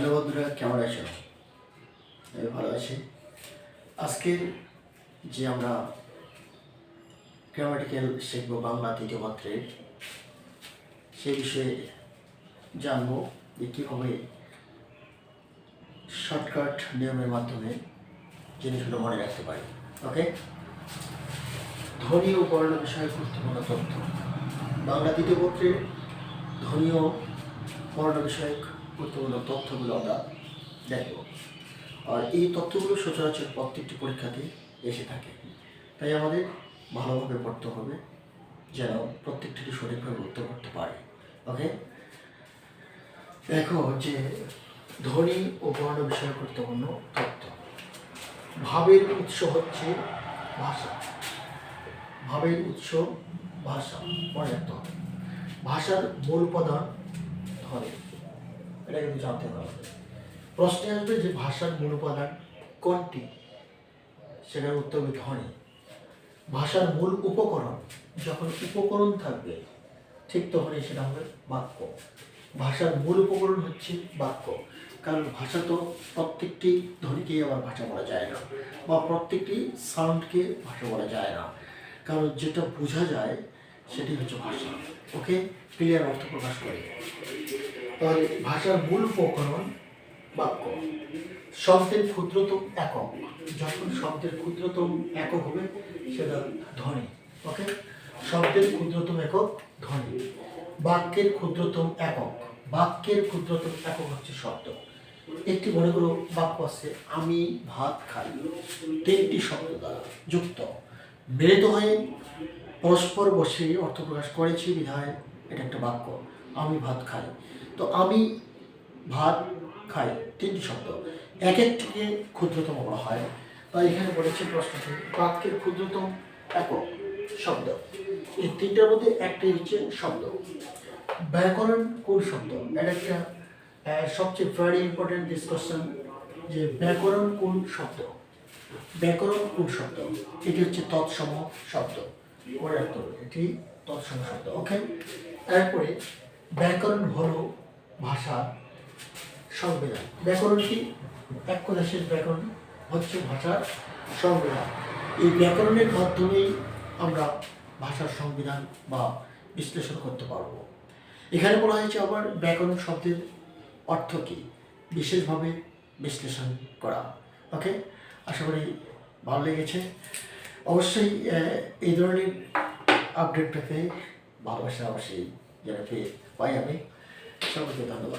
Hello বন্ধুরা, কেমন আছো? আমি ভালো আছি। আজকের যে আমরা গ্রামাটিক্যাল শিখব বাংলা তৃতীয় পত্রের সে বিষয়ে জানব যে কীভাবে শর্টকাট নিয়মের মাধ্যমে জিনিসগুলো মনে রাখতে পারি। ওকে ধ্বনি ও বর্ণ বিষয়ে গুরুত্বপূর্ণ তথ্য। বাংলা তৃতীয় পত্রের ধ্বনি ও বর্ণ বিষয়ক গুরুত্বপূর্ণ তথ্যগুলো আমরা দেখব। আর এই তথ্যগুলো সচরাচর প্রত্যেকটি পরীক্ষাতে এসে থাকে। তাই আমাদের ভালোভাবে পড়তে হবে, যেন প্রত্যেকটিকে সঠিকভাবে উত্তর করতে পারে। ওকে? দেখো যে ধ্বনি ও বর্ণ বিষয়ে গুরুত্বপূর্ণ তথ্য ভাবের উৎস হচ্ছে ভাষা। ভাবের উৎস ভাষা মনে ভাষার মূল উপাদান ধ্বনি এটা কিন্তু জানতে হবে প্রশ্নে আসবে যে ভাষার মূল উপাদান কোনটি? সেটার উত্তর ধ্বনি। ভাষার মূল উপকরণ যখন উপকরণ থাকবে, ঠিক তখনই সেটা হবে বাক্য। ভাষার মূল উপকরণ হচ্ছে বাক্য। কারণ ভাষা তো প্রত্যেকটি ধ্বনিকেই আবার ভাষা বলা যায় না, বা প্রত্যেকটি সাউন্ডকে ভাষা বলা যায় না। কারণ যেটা বোঝা যায়, সেটি হচ্ছে ভাষা। ওকে ক্লিয়ার অর্থ প্রকাশ করে। তাহলে ভাষার মূল প্রকরণ বাক্য। শব্দের ক্ষুদ্রতম একক। যখন শব্দের ক্ষুদ্রতম একক হবে, সেটা ধ্বনি। ওকে শব্দের ক্ষুদ্রতম একক ধ্বনি। বাক্যের ক্ষুদ্রতম একক। বাক্যের ক্ষুদ্রতম একক হচ্ছে শব্দ। একটি মনে করো বাক্য আছে, আমি ভাত খাই। তিনটি শব্দ দ্বারা যুক্ত। মিলিত হয়ে পরস্পর বসে অর্থ প্রকাশ করেছি বিধায় এটা একটা বাক্য, আমি ভাত খাই। তো আমি ভাত খাই তিনটি শব্দ। এক একটিকে ক্ষুদ্রতম বলা হয়? তাই এখানে বলেছে প্রশ্নটি বাক্যের ক্ষুদ্রতম একক শব্দ। এই তিনটার মধ্যে একটাই হচ্ছে শব্দ। ব্যাকরণ কোন শব্দ? এটা একটা সবচেয়ে ভেরি ইম্পর্টেন্ট ডিসকাশন যে ব্যাকরণ কোন শব্দ? ব্যাকরণ কোন শব্দ? এটি হচ্ছে তৎসম শব্দ। এটি তৎসম শব্দ। ওকে তারপরে ব্যাকরণ হলো ভাষার সংবিধান। ব্যাকরণ কি? এক কথা শেষ ব্যাকরণ হচ্ছে ভাষার সংবিধান। এই ব্যাকরণের মাধ্যমেই আমরা ভাষার সংবিধান বা বিশ্লেষণ করতে পারব। এখানে বলা হয়েছে আবার ব্যাকরণ শব্দের অর্থ কী? বিশেষভাবে বিশ্লেষণ করা। ওকে আশা করি ভালো লেগেছে। অবশ্যই এই ধরনের আপডেট পেতে ভালোবাসা অবশ্যই যেন পেয়ে পাই আমি। 上不去，咋的了？